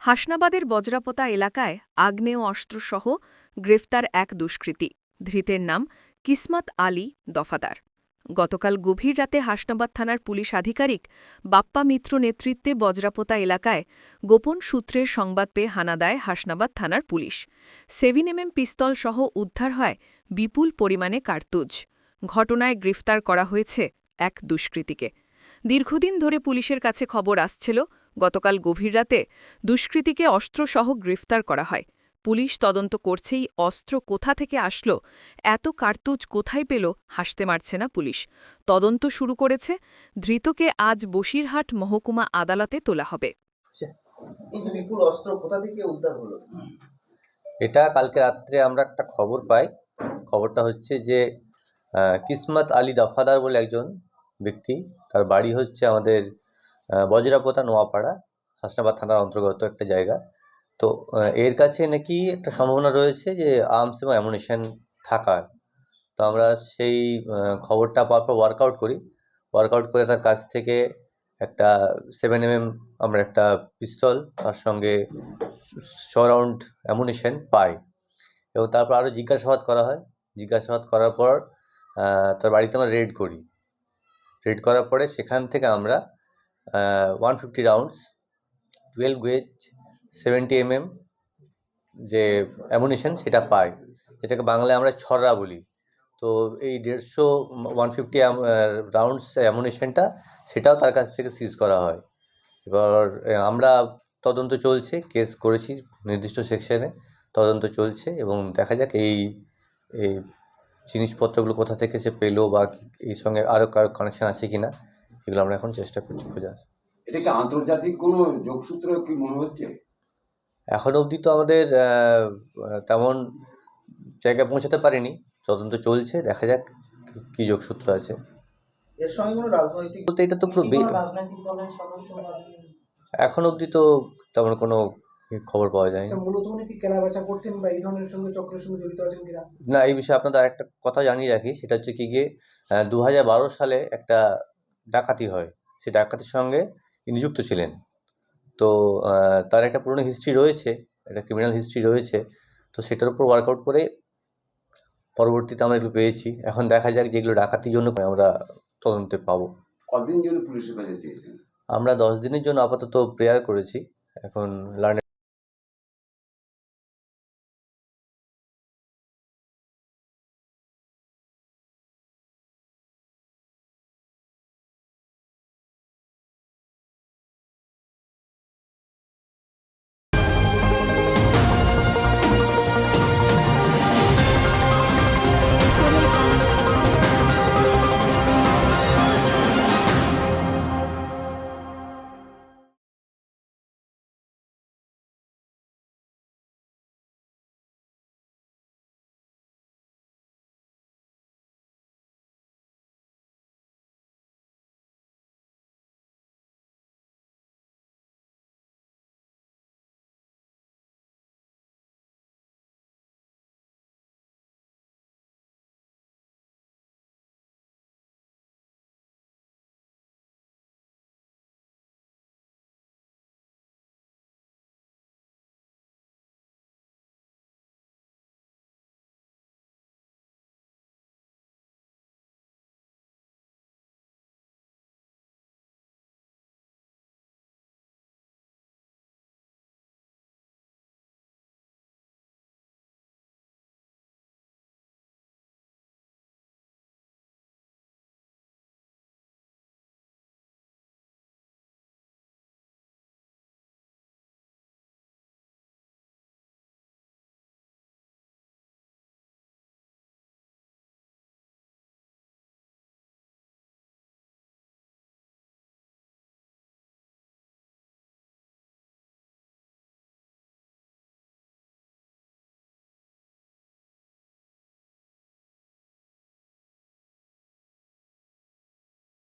হাসনাবাদের বজ্রাপোতা এলাকায় আগ্নেয় অস্ত্রসহ গ্রেফতার এক দুষ্কৃতী। ধৃতের নাম কিসমত আলী দফাদার। গতকাল গভীর রাতে হাসনাবাদ থানার পুলিশ আধিকারিক বাপ্পা মিত্র নেতৃত্বে বজ্রাপোতা এলাকায় গোপন সূত্রের সংবাদ পেয়ে হানা দেয় হাসনাবাদ থানার পুলিশ। সেভিন এমএম পিস্তল সহ উদ্ধার হয় বিপুল পরিমাণে কার্তুজ। ঘটনায় গ্রেফতার করা হয়েছে এক দুষ্কৃতীকে। দীর্ঘদিন ধরে পুলিশের কাছে খবর আসছিল গতকাল গভীর রাতে দুষ্কৃতীকে অস্ত্রসহ গ্রেফতার করা হয়। পুলিশ তদন্ত করছেই অস্ত্র কোথা থেকে আসলো এত কার্তুজ কোথায় পেল হাসতে মারছে না পুলিশ। তদন্ত শুরু করেছে ধৃতকে আজ বসিরহাট মহকুমা আদালতে তোলা হবে। এই যে বিপুল অস্ত্র কোথা থেকে উদ্ধার হলো? এটা কালকে রাত্রে আমরা একটা খবর পাই। খবরটা হচ্ছে যে কিসমত আলী দফাদার বলে একজন ব্যক্তি তার বাড়ি হচ্ছে আমাদের বজ্রাপোতা, নোয়াপাড়া, হাসনাবাদ থানার অন্তর্গত একটা জায়গা। তো এর কাছে নাকি একটা সম্ভাবনা রয়েছে যে আর্মস এবং অ্যামুনিশন থাকার। তো আমরা সেই খবরটা পাওয়ার পর ওয়ার্কআউট করি। ওয়ার্কআউট করে তার কাছ থেকে একটা সেভেন এম আমরা একটা পিস্তল তার সঙ্গে ছ রাউন্ড অ্যামুনিশন পাই। এবং তারপর আরও জিজ্ঞাসাবাদ করা হয়। জিজ্ঞাসাবাদ করার পর তার বাড়িতে আমরা রেড করি। রেড করার পরে সেখান থেকে আমরা one fifty rounds twelve gauge seventy MM যে অ্যামুনিশন সেটা পাই যেটাকে বাংলায় আমরা ছড়া বলি। তো এই দেড়শো ওয়ান ফিফটি রাউন্ডস অ্যামুনিশনটা সেটাও তার কাছ থেকে সিজ করা হয়। এবার আমরা তদন্ত চলছে কেস করেছি নির্দিষ্ট সেকশনে তদন্ত চলছে এবং দেখা যাক এই এই জিনিসপত্রগুলো কোথা থেকে সে পেল বা এই সঙ্গে আরও কারও কানেকশন আছে কি না এগুলো আমরা এখন চেষ্টা করছি খোঁজার। এটা কি আন্তর্জাতিক কোনো যোগসূত্র কি মনে হচ্ছে? এখন অবধি তো আমাদের তেমন জায়গায় পৌঁছাতে পারিনি। তদন্ত চলছে দেখা যাক কি- যোগসূত্র আছে। এর সঙ্গে কোনো রাজনৈতিক বলতে এটা তো পুরো এখন অবধি তো তেমন কোনো খবর পাওয়া যায়নি। আচ্ছা, মূলত উনি কি কেনা বেচা করতেন বা এই ধরনের সঙ্গে চক্রের সঙ্গে জড়িত আছেন কিনা? না এই বিষয়ে আপনাদের আরেকটা কথা জানিয়ে রাখি সেটা হচ্ছে কি গিয়ে দু হাজার বারো সালে একটা ডাকাতি হয়। সেই ডাকাতির সঙ্গে তিনি যুক্ত ছিলেন। তো তার একটা পুরনো হিস্ট্রি রয়েছে একটা ক্রিমিনাল হিস্ট্রি রয়েছে। তো সেটার উপর ওয়ার্কআউট করে পরবর্তীতে আমরা এগুলো পেয়েছি। এখন দেখা যাক যেগুলো ডাকাতির জন্য আমরা তদন্তে পাবো। কতদিন জন্য পুলিশের কাছে আমরা দশ দিনের জন্য আপাতত প্রেয়ার করেছি। এখন লার্ন